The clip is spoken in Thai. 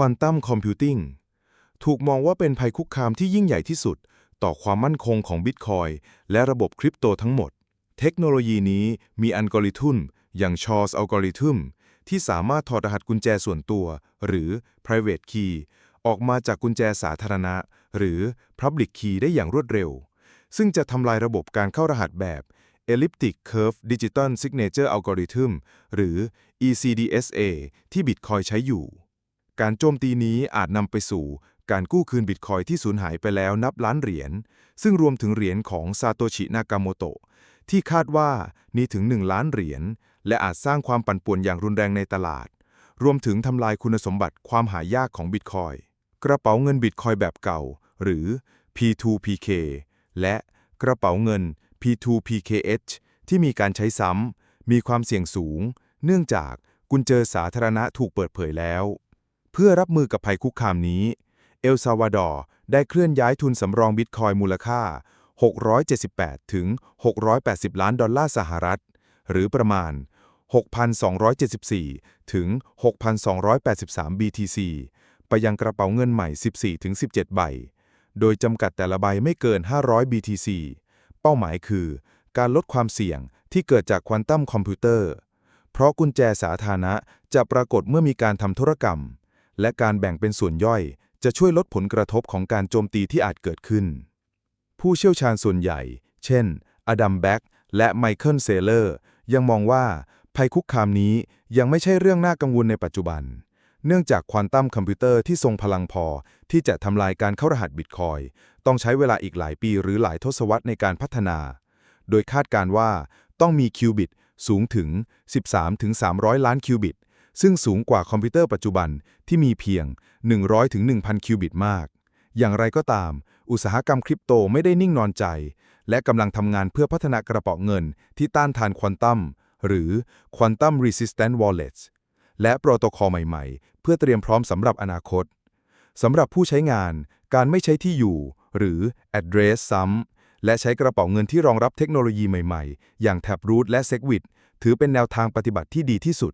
ควอนตัมคอมพิวติ้งถูกมองว่าเป็นภัยคุกคามที่ยิ่งใหญ่ที่สุด ต่อความมั่นคงของบิตคอยและระบบคริปโตทั้งหมด เทคโนโลยีนี้มีอัลกอริทึมอย่างชอ r สอัลกอริทึมที่สามารถถอดรหัสกุญแจส่วนตัว หรือ private key ออกมาจากกุญแจสาธารณะ หรือ public key ได้อย่างรวดเร็ว ซึ่งจะทำลายระบบการเข้ารหัสแบบ Elliptic Curve Digital Signature Algorithm หรือ ECDSA ที่ Bitcoin ใช้อยู่ การโจมตีนี้อาจนำไปสู่การกู้คืนบิตคอยที่สูญหายไปแล้วนับล้านเหรียญ ซึ่งรวมถึงเหรียญของซาโตชิ นากาโมโตะ ที่คาดว่ามีถึง 1 ล้านเหรียญ และอาจสร้างความปั่นป่วนอย่างรุนแรงในตลาด รวมถึงทำลายคุณสมบัติความหายากของบิตคอย กระเป๋าเงินบิตคอยแบบเก่า หรือ P2PK และกระเป๋าเงิน P2PKH ที่มีการใช้ซ้ำ มีความเสี่ยงสูง เนื่องจากกุญแจสาธารณะถูกเปิดเผยแล้ว เพื่อรับมือกับภัยคุกคามนี้ เอลซาวาดอร์ได้เคลื่อนย้ายทุนสำรองบิตคอยมูลค่า 678 ถึง 680 ล้านดอลลาร์สหรัฐ หรือประมาณ 6,274 ถึง 6,283 BTC ไปยังกระเป๋าเงินใหม่ 14 ถึง 17 ใบ โดยจำกัดแต่ละใบไม่เกิน 500 BTC เป้าหมายคือ การลดความเสี่ยงที่เกิดจากควอนตัมคอมพิวเตอร์ เพราะกุญแจสาธารณะจะปรากฏเมื่อมีการทำธุรกรรม และการแบ่งเป็นส่วนย่อย จะช่วยลดผลกระทบของการโจมตีที่อาจเกิดขึ้น ผู้เชี่ยวชาญส่วนใหญ่ เช่น อดัมแบ็กและไมเคิลเซเลอร์ ยังมองว่าภัยคุกคามนี้ยังไม่ใช่เรื่องน่ากังวลในปัจจุบัน เนื่องจากควอนตัมคอมพิวเตอร์ที่ทรงพลังพอ ที่จะทำลายการเข้ารหัสบิตคอย ต้องใช้เวลาอีกหลายปีหรือหลายทศวรรษในการพัฒนา โดยคาดการว่าต้องมีคิวบิตสูงถึง 13-300 ล้านคิวบิต ซึ่งสูงกว่าคอมพิวเตอร์ปัจจุบันที่มีเพียง 100-1,000 คิวบิตมาก อย่างไรก็ตาม อุตสาหกรรมคริปโตไม่ได้นิ่งนอนใจ และกำลังทำงานเพื่อพัฒนากระเป๋าเงินที่ต้านทานควอนตัมหรือ Quantum Resistant Wallets และโปรโตคอลใหม่ๆ เพื่อเตรียมพร้อมสำหรับอนาคตสำหรับผู้ใช้งานการไม่ใช้ที่อยู่ หรือ address ซ้ำและใช้กระเป๋าเงินที่รองรับเทคโนโลยีใหม่ๆ อย่าง Taproot และ Segwit ถือเป็นแนวทางปฏิบัติที่ดีที่สุด